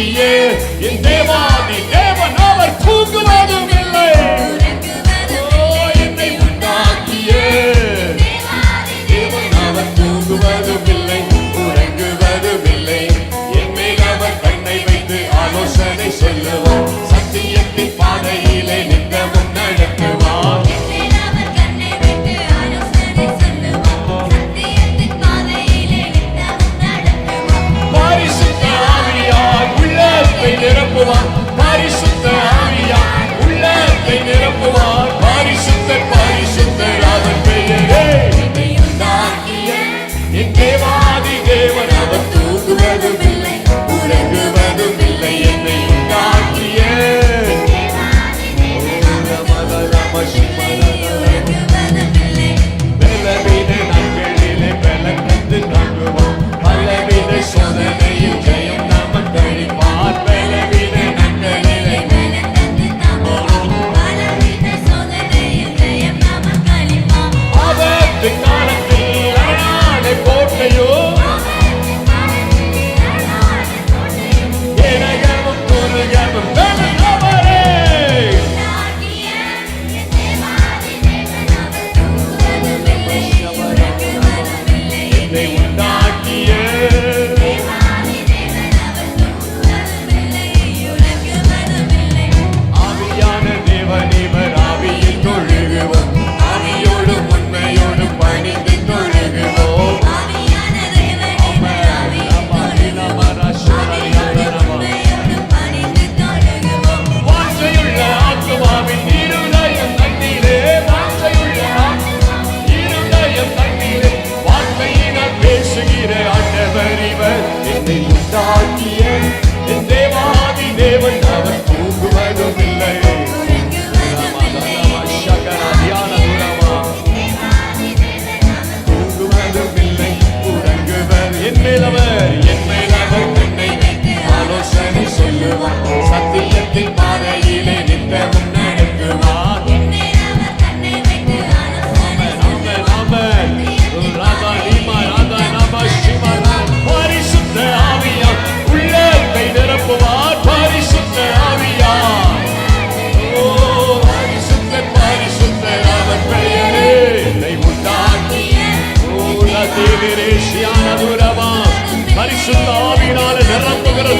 தேவாதியே என் தேவாதி ดา പരിശുദ്ധാവിനാൽ നിറപ്പുകറത്